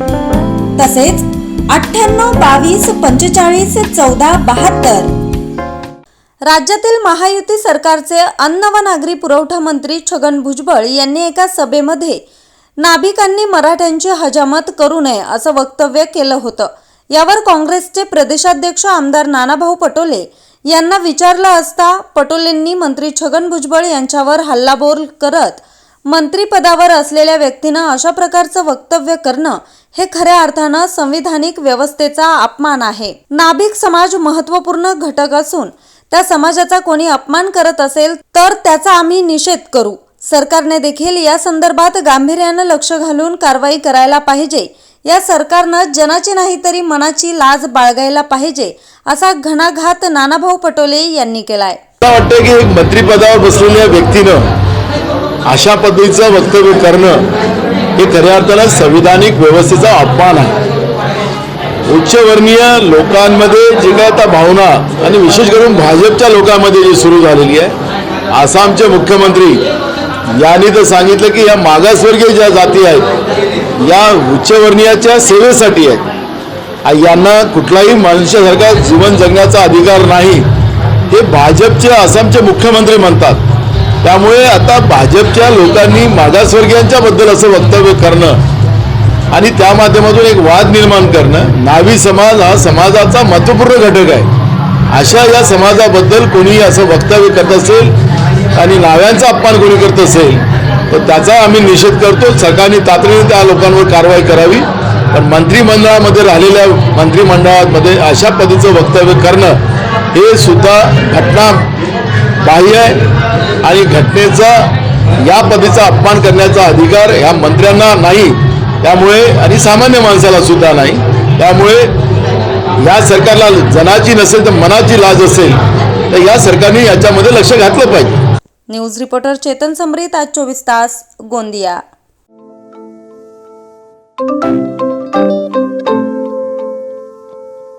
तसेच अठ्ठ्याण्णव बावीस पंचेचाळीस चौदा बहात्तर. राज्यातील महायुती सरकारचे अन्न व नागरी पुरवठा मंत्री छगन भुजबळ यांनी एका सभेमध्ये नाभिकांनी मराठ्यांची हजामत करू नये असं वक्तव्य केलं होतं. यावर काँग्रेसचे प्रदेशाध्यक्ष आमदार नानाभाऊ पटोले यांना विचारलं असता पटोलेंनी मंत्री छगन भुजबळ यांच्यावर हल्लाबोल करत मंत्रीपदावर असलेल्या व्यक्तीनं अशा प्रकारचं वक्तव्य करणं हे खऱ्या अर्थानं संविधानिक व्यवस्थेचा अपमान आहे. नाभिक समाज महत्त्वपूर्ण घटक असून त्या समाजाचा कोणी अपमान करत असेल तर त्याचा आम्ही निषेध करू. सरकारने देखील या संदर्भात गांभीर्यानं लक्ष घालून कारवाई करायला पाहिजे. या सरकारनं जनाची नाही तरी मनाची लाज बाळगायला पाहिजे असा घणाघात नानाभाऊ पटोले यांनी केलाय. मला वाटतं की एक बसलेल्या व्यक्तीनं अशा पद्धतीचं वक्तव्य करणं हे खऱ्या अर्थानं संविधानिक व्यवस्थेचा अपमान आहे. उच्चवर्णीय लोकांमध्ये जी काय आता भावना आणि विशेष करून भाजपच्या लोकांमध्ये जी सुरू झालेली आहे आसामचे मुख्यमंत्री यांनी तर सांगितलं की या मागासवर्गीय ज्या जाती आहेत या उच्चवर्णीयाच्या सेवेसाठी आहेत. यांना कुठलाही मनुष्यासारखा जीवन जगण्याचा अधिकार नाही हे भाजपचे आसामचे मुख्यमंत्री म्हणतात. त्यामुळे आता भाजपच्या लोकांनी मागासवर्गीयांच्या बद्दल असं वक्तव्य करणं आणि त्या माध्यमातून एक वाद निर्माण करणं नावी समाज हा समाजाचा महत्त्वपूर्ण घटक आहे. अशा या समाजाबद्दल कोणी असं वक्तव्य करत असेल आणि नाव्यांचा अपमान कोणी करत असेल तर त्याचा आम्ही निषेध करतो. सरकारने तातडीने त्या लोकांवर कारवाई करावी. पण मंत्रिमंडळामध्ये राहिलेल्या मंत्रिमंडळामध्ये अशा पद्धतीचं वक्तव्य करणं हे सुद्धा घटना बाह्य आहे आणि घटनेचा या पदीचा अपमान करण्याचा अधिकार ह्या मंत्र्यांना नाही. त्यामुळे आणि सामान्य माणसाला सुद्धा नाही. त्यामुळे या सरकारला जनाची नसेल तर मनाची लाज असेल तर या सरकारने याच्यामध्ये लक्ष घातलं पाहिजे. न्यूज रिपोर्टर चेतन समरीत आज चोवीस तास गोंदिया.